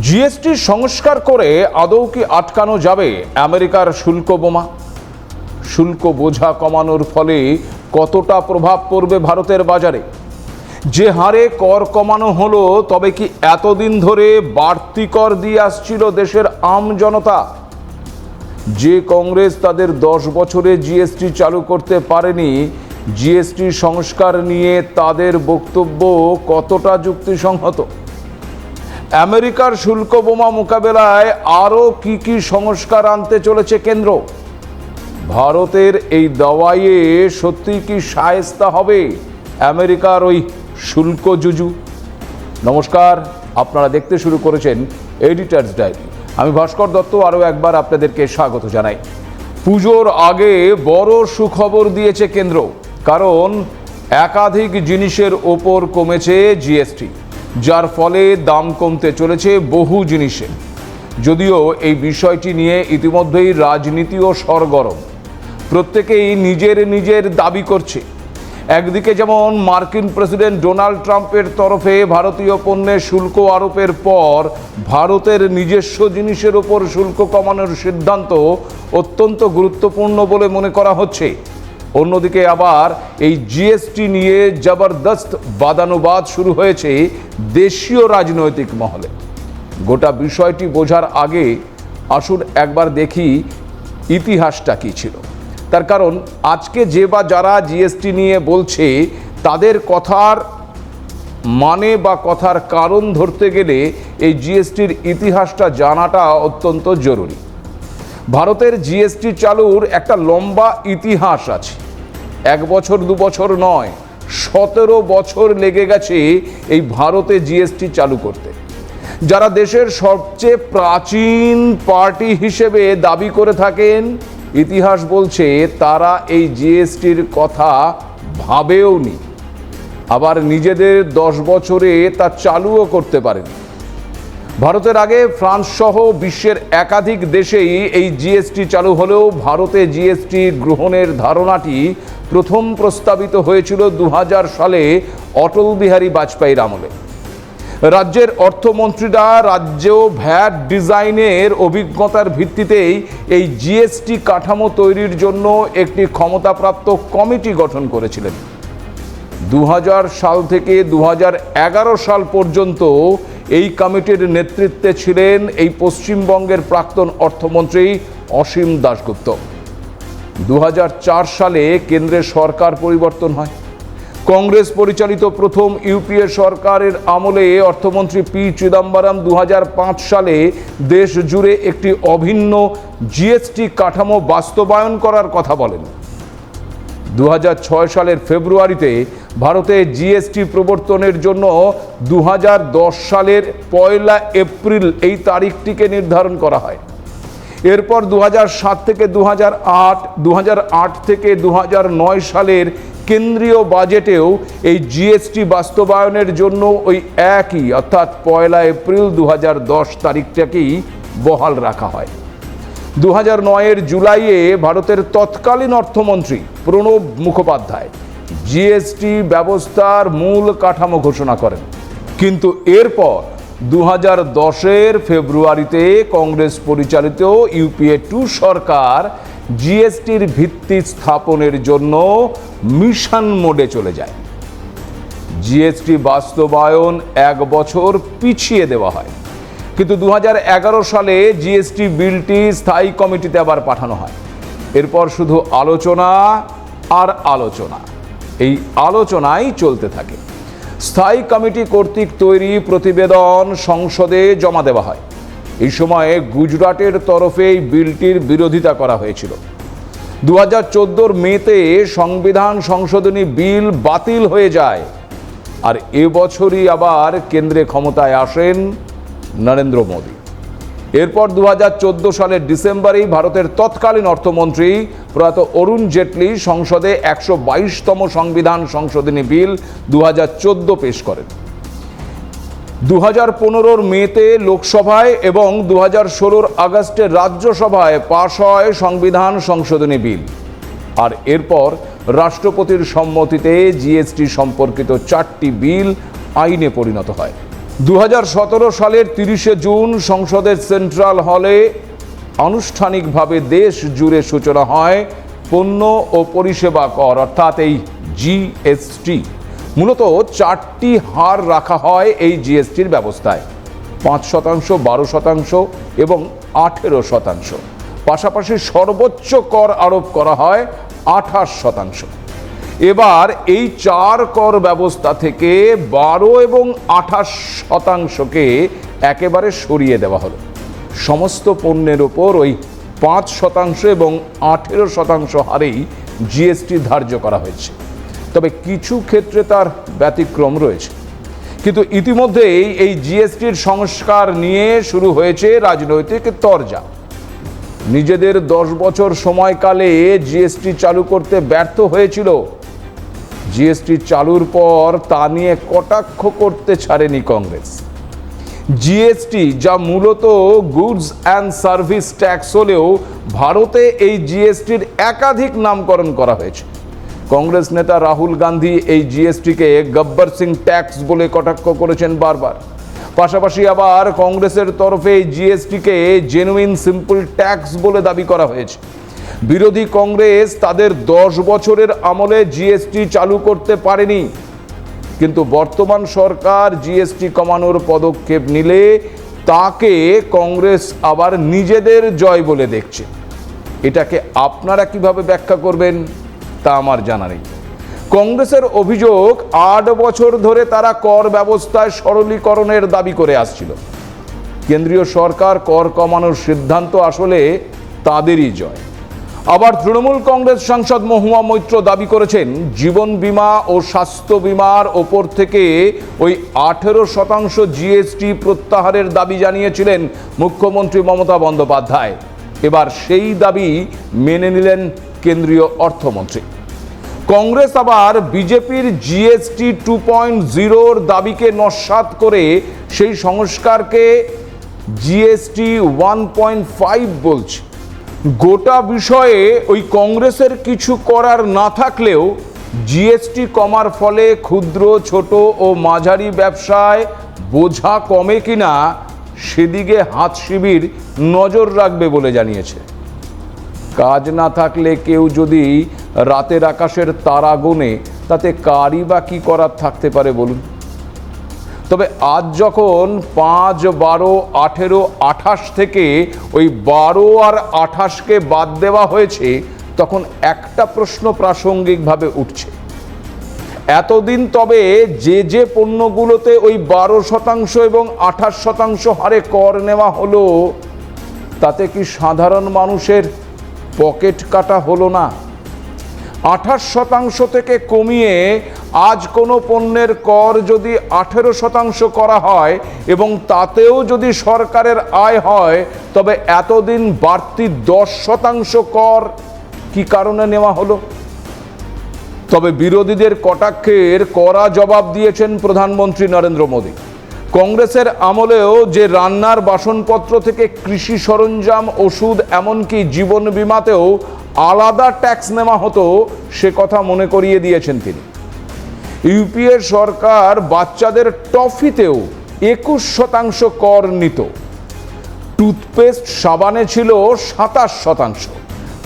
GST সংস্কার করে আদৌ কি আটকানো যাবে আমেরিকার শুল্ক বোমা? শুল্ক বোঝা কমানোর ফলে কতটা প্রভাব পড়বে ভারতের বাজারে? যে হারে কর কমানো হলো, তবে কি এতদিন ধরে বাড়তি কর দিয়ে আসছিল দেশের আম জনতা? যে কংগ্রেস তাদের দশ বছরে জিএসটি চালু করতে পারেনি জিএসটি সংস্কার নিয়ে তাদের বক্তব্য কতটা যুক্তিসংহত? আমেরিকার শুল্ক বোমা মোকাবেলায় আরও কি কি সংস্কার আনতে চলেছে কেন্দ্র? ভারতের এই দাওয়াইয়ে সত্যি কি সায়স্তা হবে? আমেরিকার ওই শুল্ক জুজু? নমস্কার, আপনারা দেখতে শুরু করেছেন এডিটার্স ডায়েরি আমি ভাস্কর দত্ত, আরও একবার আপনাদেরকে স্বাগত জানাই। পুজোর আগে বড় সুখবর দিয়েছে কেন্দ্র, কারণ একাধিক জিনিসের ওপর কমেছে জিএসটি যার ফলে দাম কমতে চলেছে বহু জিনিসে। যদিও এই বিষয়টি নিয়ে ইতিমধ্যেই রাজনীতিও সরগরম। প্রত্যেকেই নিজের নিজের দাবি করছে। একদিকে যেমন মার্কিন প্রেসিডেন্ট ডোনাল্ড ট্রাম্পের তরফে ভারতীয় পণ্যে শুল্ক আরোপের পর ভারতের নিজস্ব জিনিসের ওপর শুল্ক কমানোর সিদ্ধান্ত অত্যন্ত গুরুত্বপূর্ণ বলে মনে করা হচ্ছে। অন্যদিকে আবার এই জিএসটি নিয়ে জবরদস্ত বাদানুবাদ শুরু হয়েছে দেশীয় রাজনৈতিক মহলে। গোটা বিষয়টি বোঝার আগে আসুন একবার দেখি ইতিহাসটা কী ছিল। তার কারণ, আজকে যে বা যারা জিএসটি নিয়ে বলছে, তাদের কথার মানে বা কথার কারণ ধরতে গেলে এই জিএসটির ইতিহাসটা জানাটা অত্যন্ত জরুরি। ভারতের জিএসটি চালুর একটা লম্বা ইতিহাস আছে। এক বছর, দু বছর নয়, সতেরো বছর লেগে গেছে এই ভারতে জিএসটি চালু করতে। যারা দেশের সবচেয়ে প্রাচীন পার্টি হিসেবে দাবি করে থাকেন, ইতিহাস বলছে তারা এই জিএসটির কথা ভাবেও নি আবার নিজেদের দশ বছরে তা চালুও করতে পারেন। ভারতের আগে ফ্রান্স সহ বিশ্বের একাধিক দেশেই এই জিএসটি চালু হলেও ভারতে জিএসটি গ্রহণের ধারণাটি প্রথম প্রস্তাবিত হয়েছিল দু হাজার সালে অটল বিহারী বাজপেয়ীর আমলে। রাজ্যের অর্থমন্ত্রীরা রাজ্য ভ্যাট ডিজাইনের অভিজ্ঞতার ভিত্তিতেই এই জিএসটি কাঠামো তৈরির জন্য একটি ক্ষমতাপ্রাপ্ত কমিটি গঠন করেছিলেন। দু হাজার সাল থেকে দু হাজার এগারো সাল পর্যন্ত এই কমিটির নেতৃত্বে ছিলেন এই পশ্চিমবঙ্গের প্রাক্তন অর্থমন্ত্রী অসীম দাশগুপ্ত। দু হাজার চার সালে কেন্দ্রের সরকার পরিবর্তন হয়। কংগ্রেস পরিচালিত প্রথম ইউপিএ সরকারের আমলে অর্থমন্ত্রী পি চিদম্বরম দু হাজার পাঁচ সালে দেশ জুড়ে একটি অভিন্ন জিএসটি কাঠামো বাস্তবায়ন করার কথা বলেন। দু হাজার ছয় সালের ফেব্রুয়ারিতে ভারতে জিএসটি প্রবর্তনের জন্য দু হাজার দশ সালের পয়লা এপ্রিল এই তারিখটিকে নির্ধারণ করা হয়। এরপর দু সাত থেকে দু দু আট থেকে দু হাজার নয় সালের কেন্দ্রীয় বাজেটেও এই জিএসটি বাস্তবায়নের জন্য ওই একই, অর্থাৎ পয়লা এপ্রিল দু হাজার দশ তারিখটাকেই বহাল রাখা হয়। দু হাজার নয়ের জুলাইয়ে ভারতের তৎকালীন অর্থমন্ত্রী প্রণব মুখোপাধ্যায় জিএসটি ব্যবস্থার মূল কাঠামো ঘোষণা করেন। কিন্তু এরপর দু হাজার দশের ফেব্রুয়ারিতে কংগ্রেস পরিচালিত ইউপিএ টু সরকার জিএসটির ভিত্তি স্থাপনের জন্য মিশন মোডে চলে যায়। জিএসটি বাস্তবায়ন এক বছর পিছিয়ে দেওয়া হয়। কিন্তু দু হাজার এগারো সালে জিএসটি বিলটি স্থায়ী কমিটিতে আবার পাঠানো হয়। এরপর শুধু আলোচনা আর আলোচনা। এই আলোচনাই চলতে থাকে। স্থায়ী কমিটি কর্তৃক তৈরি প্রতিবেদন সংসদে জমা দেওয়া হয়। এই সময়ে গুজরাটের তরফে এই বিলটির বিরোধিতা করা হয়েছিল। দু হাজার চোদ্দোর মেতে সংবিধান সংশোধনী বিল বাতিল হয়ে যায়। আর এবছরই আবার কেন্দ্রে ক্ষমতায় আসেন নরেন্দ্র মোদী। এরপর দু চোদ্দ সালের ডিসেম্বরেই ভারতের তৎকালীন অর্থমন্ত্রী প্রয়াত অরুণ জেটলি সংসদে একশো বাইশতম সংবিধান সংশোধনী বিল দু চোদ্দ পেশ করেন। দু হাজার পনেরোর মেতে লোকসভায় এবং দু হাজার ষোলোর আগস্টে রাজ্যসভায় পাশ হয় সংবিধান সংশোধনী বিল। আর এরপর রাষ্ট্রপতির সম্মতিতে জিএসটি সম্পর্কিত চারটি বিল আইনে পরিণত হয়। দু হাজার সতেরো সালের তিরিশে জুন সংসদের সেন্ট্রাল হলে আনুষ্ঠানিকভাবে দেশ জুড়ে সূচনা হয় পণ্য ও পরিষেবা কর, অর্থাৎ এই জিএসটি মূলত চারটি হার রাখা হয় এই জিএসটির ব্যবস্থায়। পাঁচ শতাংশ, বারো শতাংশ এবং আঠেরো শতাংশ। পাশাপাশি সর্বোচ্চ কর আরোপ করা হয় আঠাশ শতাংশ। এবার এই চার কর ব্যবস্থা থেকে বারো এবং আঠাশ শতাংশকে একেবারে সরিয়ে দেওয়া হলো। সমস্ত পণ্যের ওপর ওই পাঁচ শতাংশ এবং আঠেরো শতাংশ হারেই জিএসটি ধার্য করা হয়েছে। তবে কিছু ক্ষেত্রে তার ব্যতিক্রম রয়েছে। কিন্তু ইতিমধ্যেই এই জিএসটির সংস্কার নিয়ে শুরু হয়েছে রাজনৈতিক তরজা। নিজেদের দশ বছর সময়কালে জিএসটি চালু করতে ব্যর্থ হয়েছিল জিএসটি চালুর পর তা নিয়ে কটাক্ষ করতে ছাড়েনি কংগ্রেস। জিএসটি যা মূলত গুডস অ্যান্ড সার্ভিস ট্যাক্স হলেও ভারতে এই জিএসটির একাধিক নামকরণ করা হয়েছে। কংগ্রেস নেতা রাহুল গান্ধী এই জিএসটিকে গব্বর সিং ট্যাক্স বলে কটাক্ষ করেছেন বারবার। পাশাপাশি আবার কংগ্রেসের তরফে এই জিএসটিকে জেনুইন সিম্পল ট্যাক্স বলে দাবি করা হয়েছে। বিরোধী কংগ্রেস তাদের দশ বছরের আমলে জিএসটি চালু করতে পারেনি। কিন্তু বর্তমান সরকার জিএসটি কমানোর পদক্ষেপ নিলে তাকে কংগ্রেস আবার নিজেদের জয় বলে দেখছে। এটাকে আপনারা কীভাবে ব্যাখ্যা করবেন তা আমার জানা নেই। কংগ্রেসের অভিযোগ আট বছর ধরে তারা কর ব্যবস্থায় সরলীকরণের দাবি করে আসছিল। কেন্দ্রীয় সরকার কর কমানোর সিদ্ধান্ত আসলে তাদেরই জয়। আবার তৃণমূল কংগ্রেস সাংসদ মহুয়া মৈত্র দাবি করেছেন, জীবন বীমা ও স্বাস্থ্য বীমার ওপর থেকে ওই আঠেরো শতাংশ জিএসটি প্রত্যাহারের দাবি জানিয়েছিলেন মুখ্যমন্ত্রী মমতা বন্দ্যোপাধ্যায়। এবার সেই দাবি মেনে নিলেন কেন্দ্রীয় অর্থমন্ত্রী। কংগ্রেস আবার বিজেপির জিএসটি টু পয়েন্ট জিরোর দাবিকে নস্বাত করে সেই সংস্কারকে জিএসটি ওয়ান পয়েন্ট ফাইভ বলছে। গোটা বিষয়ে ওই কংগ্রেসের কিছু করার না থাকলেও জিএসটি কমার ফলে ক্ষুদ্র, ছোট ও মাঝারি ব্যবসায় বোঝা কমে কিনা সেদিকে হাত শিবির নজর রাখবে বলে জানিয়েছে। কাজ না থাকলে কেউ যদি রাতের আকাশের তারা গোনে তাতে কারই বা কী করার থাকতে পারে বলুন। তবে আজ যখন পাঁচ, বারো, আঠেরো, আঠাশ থেকে ওই বারো আর আঠাশকে বাদ দেওয়া হয়েছে, তখন একটা প্রশ্ন প্রাসঙ্গিকভাবে উঠছে। এতদিন তবে যে যে পণ্যগুলোতে ওই বারো শতাংশ এবং আঠাশ শতাংশ হারে কর নেওয়া হলো, তাতে কি সাধারণ মানুষের পকেট কাটা হলো না? আঠাশ শতাংশ থেকে কমিয়ে আজ কোনো পণ্যের কর যদি আঠেরো শতাংশ করা হয় এবং তাতেও যদি সরকারের আয় হয়, তবে এতদিন বাড়তি দশ শতাংশ কর কি কারণে নেওয়া হলো? তবে বিরোধীদের কটাক্ষের কড়া জবাব দিয়েছেন প্রধানমন্ত্রী নরেন্দ্র মোদী। কংগ্রেসের আমলেও যে রান্নার বাসনপত্র থেকে কৃষি সরঞ্জাম, ওষুধ, এমনকি জীবন বিমাতেও আলাদা ট্যাক্স নেওয়া হতো, সে কথা মনে করিয়ে দিয়েছেন তিনি। ইউপিএ সরকার বাচ্চাদের টফিতেও একুশ শতাংশ কর নিত। টুথপেস্ট সাবানে ছিল সাতাশ শতাংশ।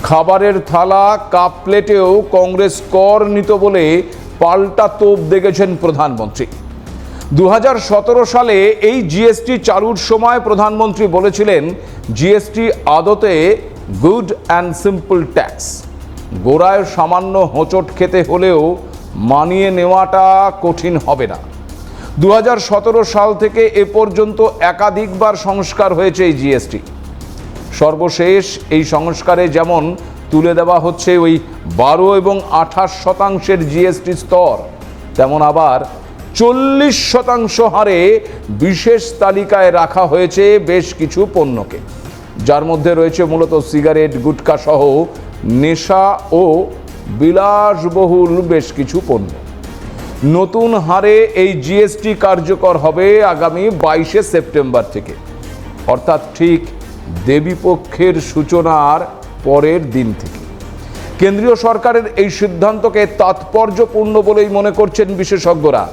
খাবারের থালা, কাপ প্লেটেও কংগ্রেস কর নিত বলে পাল্টা তোপ দেখেছেন প্রধানমন্ত্রী। দু হাজার সতেরো সালে এই জিএসটি চালুর সময় প্রধানমন্ত্রী বলেছিলেন জিএসটি আদতে গুড অ্যান্ড সিম্পল ট্যাক্স। গোড়ায় সামান্য হোঁচট খেতে হলেও মানিয়ে নেওয়াটা কঠিন হবে না। দু হাজার সতেরো সাল থেকে এ পর্যন্ত একাধিকবার সংস্কার হয়েছে এই জিএসটি। সর্বশেষ এই সংস্কারে যেমন তুলে দেওয়া হচ্ছে ওই বারো এবং আঠাশ শতাংশের জিএসটি স্তর, তেমন আবার চল্লিশ শতাংশ হারে বিশেষ তালিকায় রাখা হয়েছে বেশ কিছু পণ্যকে। যার মধ্যে রয়েছে মূলত সিগারেট, গুটকা সহ নেশা ও বিলাসবহুল বেশ কিছু পণ্য। নতুন হারে এই জিএসটি কার্যকর হবে আগামী বাইশে সেপ্টেম্বর থেকে। অর্থাৎ ঠিক দেবীপক্ষের সূচনার পরের দিন থেকে। কেন্দ্রীয় সরকারের এই সিদ্ধান্তকে তাৎপর্যপূর্ণ বলেই মনে করছেন বিশেষজ্ঞরা।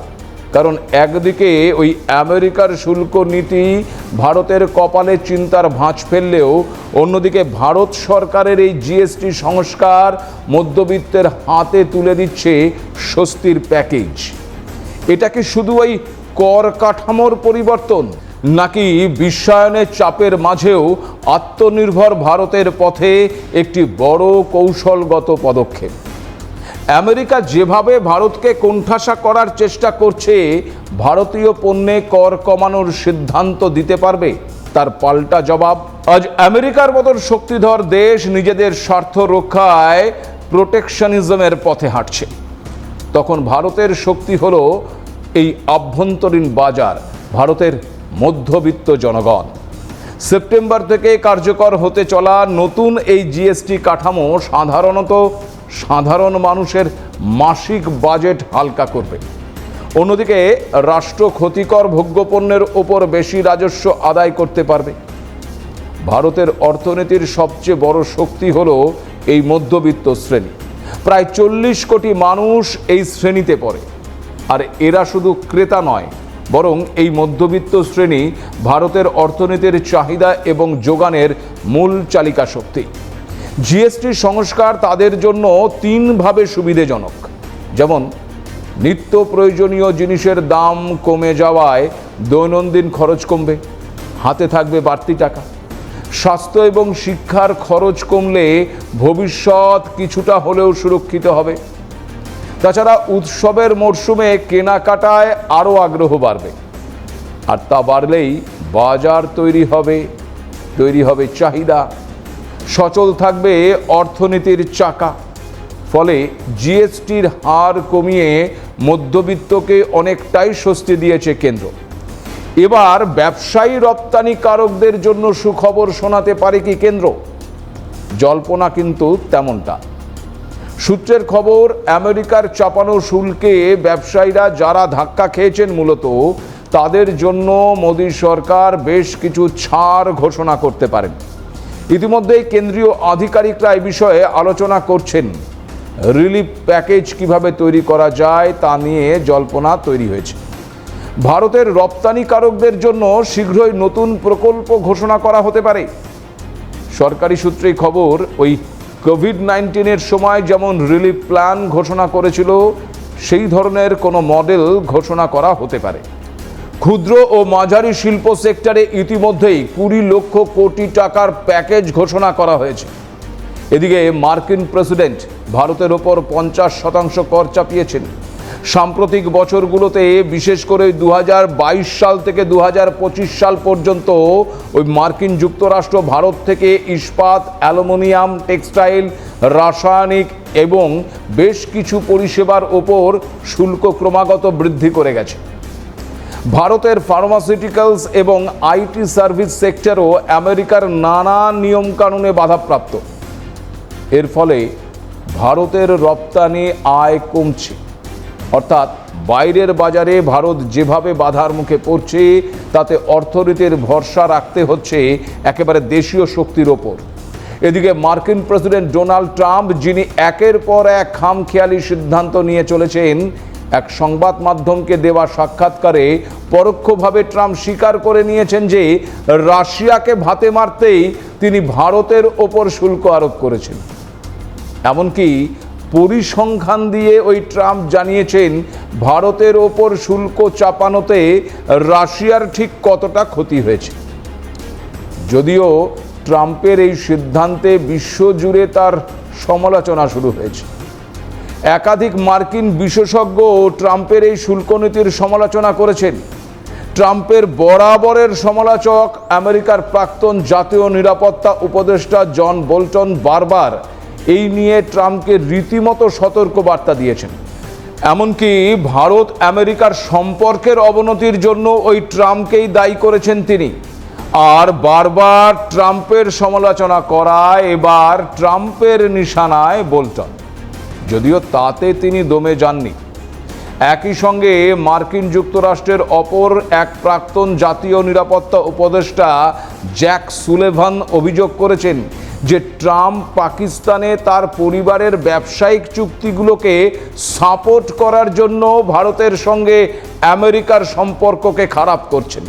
কারণ একদিকে ওই আমেরিকার শুল্ক নীতি ভারতের কপালে চিন্তার ভাঁজ ফেললেও অন্যদিকে ভারত সরকারের এই জিএসটি সংস্কার মধ্যবিত্তের হাতে তুলে দিচ্ছে স্বস্তির প্যাকেজ। এটা কি শুধু ওই কর কাঠামোর পরিবর্তন, নাকি বিশ্বায়নের চাপের মাঝেও আত্মনির্ভর ভারতের পথে একটি বড় কৌশলগত পদক্ষেপ? আমেরিকা যেভাবে ভারতকে কোণঠাসা করার চেষ্টা করছে, ভারতীয় পণ্যে কর কমানোর সিদ্ধান্ত দিতে পারবে? তার পাল্টা জবাব, আজ আমেরিকার মতন শক্তিধর দেশ নিজেদের স্বার্থ রক্ষায় প্রোটেকশনিজমের পথে হাঁটছে। তখন ভারতের শক্তি হলো এই আভ্যন্তরীণ বাজার, ভারতের মধ্যবিত্ত জনগণ। সেপ্টেম্বর থেকে কার্যকর হতে চলা নতুন এই জিএসটি কাঠামো সাধারণত সাধারণ মানুষের মাসিক বাজেট হালকা করবে। অন্যদিকে রাষ্ট্র ক্ষতিকর ভোগ্যপণ্যের ওপর বেশি রাজস্ব আদায় করতে পারবে। ভারতের অর্থনীতির সবচেয়ে বড় শক্তি হল এই মধ্যবিত্ত শ্রেণি। প্রায় চল্লিশ কোটি মানুষ এই শ্রেণীতে পড়ে। আর এরা শুধু ক্রেতা নয়, বরং এই মধ্যবিত্ত শ্রেণি ভারতের অর্থনীতির চাহিদা এবং যোগানের মূল চালিকা শক্তি জিএসটি সংস্কার তাদের জন্য তিনভাবে সুবিধেজনক। যেমন, নিত্য প্রয়োজনীয় জিনিসের দাম কমে যাওয়ায় দৈনন্দিন খরচ কমবে, হাতে থাকবে বাড়তি টাকা। স্বাস্থ্য এবং শিক্ষার খরচ কমলে ভবিষ্যৎ কিছুটা হলেও সুরক্ষিত হবে। তাছাড়া উৎসবের মরশুমে কেনাকাটায় আরও আগ্রহ বাড়বে। আর তা বাড়লেই বাজার তৈরি হবে তৈরি হবে চাহিদা। সচল থাকবে অর্থনীতির চাকা। ফলে জিএসটির হার কমিয়ে মধ্যবিত্তকে অনেকটাই স্বস্তি দিয়েছে কেন্দ্র। এবার ব্যবসায়ী রপ্তানিকারকদের জন্য সুখবর শোনাতে পারে কি কেন্দ্র? জল্পনা কিন্তু তেমনটা। সূত্রের খবর, আমেরিকার চাপানো শুল্কে ব্যবসায়ীরা যারা ধাক্কা খেয়েছেন মূলত, তাদের জন্য মোদী সরকার বেশ কিছু ছাড় ঘোষণা করতে পারেন। ইতিমধ্যেই কেন্দ্রীয় আধিকারিকরা এই বিষয়ে আলোচনা করছেন। রিলিফ প্যাকেজ কীভাবে তৈরি করা যায় তা নিয়ে জল্পনা তৈরি হয়েছে। ভারতের রপ্তানিকারকদের জন্য শীঘ্রই নতুন প্রকল্প ঘোষণা করা হতে পারে। সরকারি সূত্রে খবর, ওই কোভিড নাইন্টিনের সময় যেমন রিলিফ প্ল্যান ঘোষণা করেছিল, সেই ধরনের কোনো মডেল ঘোষণা করা হতে পারে। ক্ষুদ্র ও মাঝারি শিল্প সেক্টরে ইতিমধ্যেই কুড়ি লক্ষ কোটি টাকার প্যাকেজ ঘোষণা করা হয়েছে। এদিকে মার্কিন প্রেসিডেন্ট ভারতের ওপর পঞ্চাশ শতাংশ কর চাপিয়েছেন। সাম্প্রতিক বছরগুলোতে, বিশেষ করে দু হাজার বাইশ সাল থেকে দু হাজার পঁচিশ সাল পর্যন্ত, ওই মার্কিন যুক্তরাষ্ট্র ভারত থেকে ইস্পাত, অ্যালুমিনিয়াম, টেক্সটাইল, রাসায়নিক এবং বেশ কিছু পরিষেবার ওপর শুল্ক ক্রমাগত বৃদ্ধি করে গেছে। ভারতের ফার্মাসিউটিক্যালস এবং আইটি সার্ভিস সেক্টরও আমেরিকার নানা নিয়মকানুনে বাধাপ্রাপ্ত। এর ফলে ভারতের রপ্তানি আয় কমছে। অর্থাৎ বাইরের বাজারে ভারত যেভাবে বাধার মুখে পড়ছে, তাতে অর্থনীতির ভরসা রাখতে হচ্ছে একেবারে দেশীয় শক্তির ওপর। এদিকে মার্কিন প্রেসিডেন্ট ডোনাল্ড ট্রাম্প, যিনি একের পর এক খামখেয়ালি সিদ্ধান্ত নিয়ে চলেছেন এক সংবাদ মাধ্যমকে দেওয়া সাক্ষাৎকারে পরোক্ষভাবে ট্রাম্প স্বীকার করে নিয়েছেন যে রাশিয়াকে ভাতে মারতেই তিনি ভারতের ওপর শুল্ক আরোপ করেছেন। এমনকি পরিসংখ্যান দিয়ে ওই ট্রাম্প জানিয়েছেন, ভারতের ওপর শুল্ক চাপানোতে রাশিয়ার ঠিক কতটা ক্ষতি হয়েছে। যদিও ট্রাম্পের এই সিদ্ধান্তে বিশ্বজুড়ে তার সমালোচনা শুরু হয়েছে। একাধিক মার্কিন বিশেষজ্ঞ ট্রাম্পের এই শুল্ক নীতির সমালোচনা করেছেন। ট্রাম্পের বরাবরের সমালোচক আমেরিকার প্রাক্তন জাতীয় নিরাপত্তা উপদেষ্টা জন বোল্টন বারবার এই নিয়ে ট্রাম্পকে রীতিমতো সতর্ক বার্তা দিয়েছেন। এমনকি ভারত আমেরিকার সম্পর্কের অবনতির জন্য ওই ট্রাম্পকেই দায়ী করেছেন তিনি। আর বারবার ট্রাম্পের সমালোচনা করায় এবার ট্রাম্পের নিশানায় বোল্টন। যদিও তাতে তিনি দমে যাননি। একই সঙ্গে মার্কিন যুক্তরাষ্ট্রের অপর এক প্রাক্তন জাতীয় নিরাপত্তা উপদেষ্টা জ্যাক সুলেভান অভিযোগ করেছেন যে ট্রাম্প পাকিস্তানে তার পরিবারের ব্যবসায়িক চুক্তিগুলোকে সাপোর্ট করার জন্য ভারতের সঙ্গে আমেরিকার সম্পর্ককে খারাপ করছেন।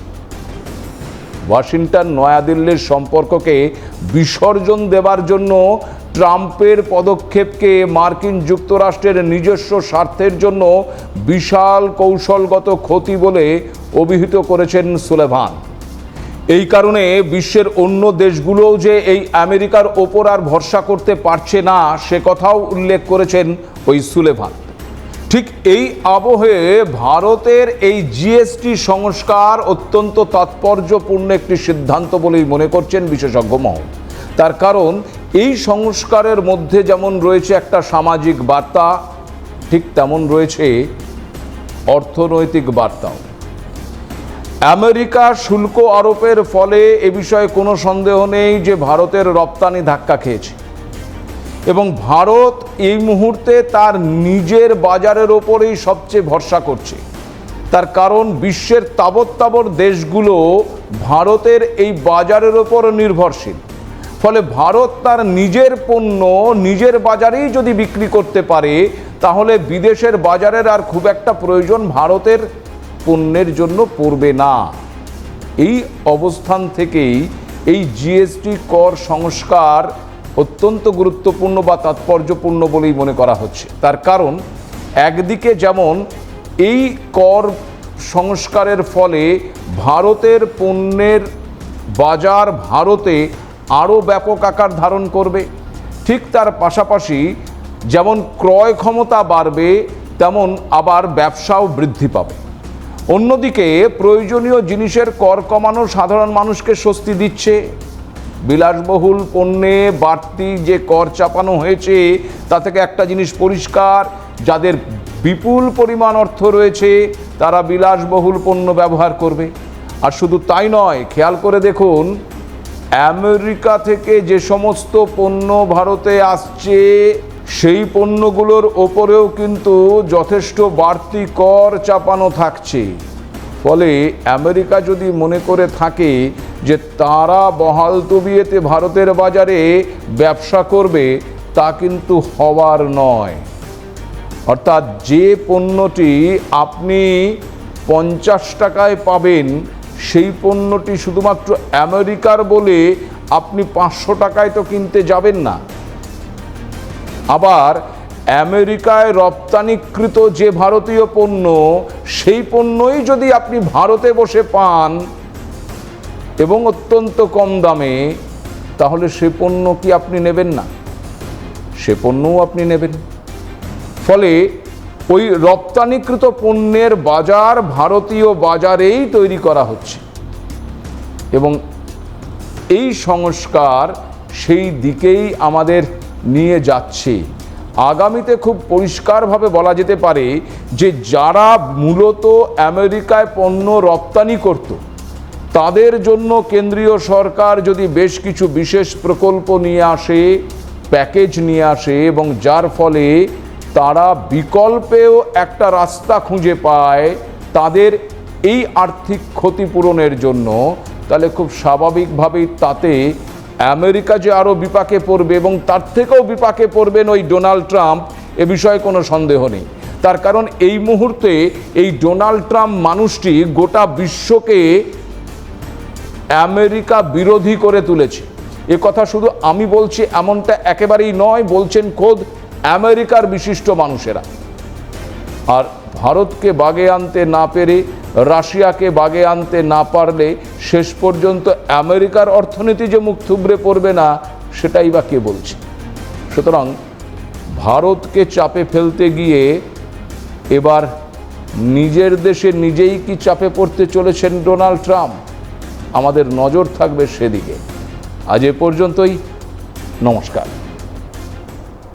ওয়াশিংটন, নয়াদিল্লির সম্পর্ককে বিসর্জন দেবার জন্য ট্রাম্পের পদক্ষেপকে মার্কিন যুক্তরাষ্ট্রের নিজস্ব স্বার্থের জন্য বিশাল কৌশলগত ক্ষতি বলে অভিহিত করেছেন সুলেভান এই কারণে বিশ্বের অন্য দেশগুলোও যে এই আমেরিকার ওপর আর ভরসা করতে পারছে না, সে কথাও উল্লেখ করেছেন ওই সুলেভান ঠিক এই আবহে ভারতের এই জিএসটি সংস্কার অত্যন্ত তাৎপর্যপূর্ণ একটি সিদ্ধান্ত বলেই মনে করছেন বিশেষজ্ঞ মহল। তার কারণ, এই সংস্কারের মধ্যে যেমন রয়েছে একটা সামাজিক বার্তা, ঠিক তেমন রয়েছে অর্থনৈতিক বার্তাও। আমেরিকা শুল্ক আরোপের ফলে এ বিষয়ে কোনো সন্দেহ নেই যে ভারতের রপ্তানি ধাক্কা খেয়েছে। এবং ভারত এই মুহূর্তে তার নিজের বাজারের ওপরেই সবচেয়ে ভরসা করছে। তার কারণ, বিশ্বের তাবৎ তাবৎ দেশগুলো ভারতের এই বাজারের ওপর নির্ভরশীল। ফলে ভারত তার নিজের পণ্য, নিজের বাজারেই যদি বিক্রি করতে পারে, তাহলে বিদেশের বাজারের আর খুব একটা প্রয়োজন ভারতের পণ্যের জন্য পড়বে না। এই অবস্থান থেকেই এই জিএসটি কর সংস্কার অত্যন্ত গুরুত্বপূর্ণ বা তাৎপর্যপূর্ণ বলেই মনে করা হচ্ছে। তার কারণ, একদিকে যেমন এই কর সংস্কারের ফলে ভারতের পণ্যের বাজার ভারতে আরও ব্যাপক আকার ধারণ করবে। ঠিক তার পাশাপাশি যেমন ক্রয় ক্ষমতা বাড়বে, তেমন আবার ব্যবসাও বৃদ্ধি পাবে। অন্যদিকে প্রয়োজনীয় জিনিসের কর কমানো সাধারণ মানুষকে স্বস্তি দিচ্ছে। বিলাসবহুল পণ্যে বাড়তি যে কর চাপানো হয়েছে, তা থেকে একটা জিনিস পরিষ্কার, যাদের বিপুল পরিমাণ অর্থ রয়েছে, তারা বিলাসবহুল পণ্য ব্যবহার করবে। আর শুধু তাই নয়, খেয়াল করে দেখুন আমেরিকা থেকে যে সমস্ত পণ্য ভারতে আসছে, সেই পণ্যগুলোর ওপরেও কিন্তু যথেষ্ট বাড়তি কর চাপানো থাকছে। ফলে আমেরিকা যদি মনে করে থাকে যে তারা বহাল তবিয়েতে ভারতের বাজারে ব্যবসা করবে, তা কিন্তু হওয়ার নয়। অর্থাৎ যে পণ্যটি আপনি পঞ্চাশ টাকায় পাবেন সেই পণ্যটি শুধুমাত্র আমেরিকার বলে আপনি পাঁচশো টাকায় তো কিনতে যাবেন না। আবার আমেরিকায় রপ্তানিকৃত যে ভারতীয় পণ্য, সেই পণ্যই যদি আপনি ভারতে বসে পান এবং অত্যন্ত কম দামে, তাহলে সে পণ্য কি আপনি নেবেন না? সে পণ্যও আপনি নেবেন। ফলে ওই রপ্তানিকৃত পণ্যের বাজার ভারতীয় বাজারেই তৈরি করা হচ্ছে। এবং এই সংস্কার সেই দিকেই আমাদের নিয়ে যাচ্ছে। আগামীতে খুব পরিষ্কারভাবে বলা যেতে পারে যে যারা মূলত আমেরিকায় পণ্য রপ্তানি করত, তাদের জন্য কেন্দ্রীয় সরকার যদি বেশ কিছু বিশেষ প্রকল্প নিয়ে আসে, প্যাকেজ নিয়ে আসে এবং যার ফলে তারা বিকল্পেও একটা রাস্তা খুঁজে পায় তাদের এই আর্থিক ক্ষতিপূরণের জন্য। তাহলে খুব স্বাভাবিকভাবেই তাতে আমেরিকা যে আরও বিপাকে পড়বে এবং তার থেকেও বিপাকে পড়বেন ওই ডোনাল্ড ট্রাম্প, এ বিষয়ে কোনো সন্দেহ নেই। তার কারণ এই মুহূর্তে এই ডোনাল্ড ট্রাম্প মানুষটি গোটা বিশ্বকে আমেরিকা বিরোধী করে তুলেছে। এ কথা শুধু আমি বলছি, এমনটা একেবারেই নয়, বলছেন খোদ আমেরিকার বিশিষ্ট মানুষেরা। আর ভারতকে বাগে আনতে না পেরে, রাশিয়াকে বাগে আনতে না পারলে শেষ পর্যন্ত আমেরিকার অর্থনীতি যে মুখ থুবড়ে পড়বে না, সেটাই বা কে বলছে? সুতরাং ভারতকে চাপে ফেলতে গিয়ে এবার নিজের দেশে নিজেই কি চাপে পড়তে চলেছেন ডোনাল্ড ট্রাম্প? আমাদের নজর থাকবে সেদিকে। আজ এ পর্যন্তই, নমস্কার।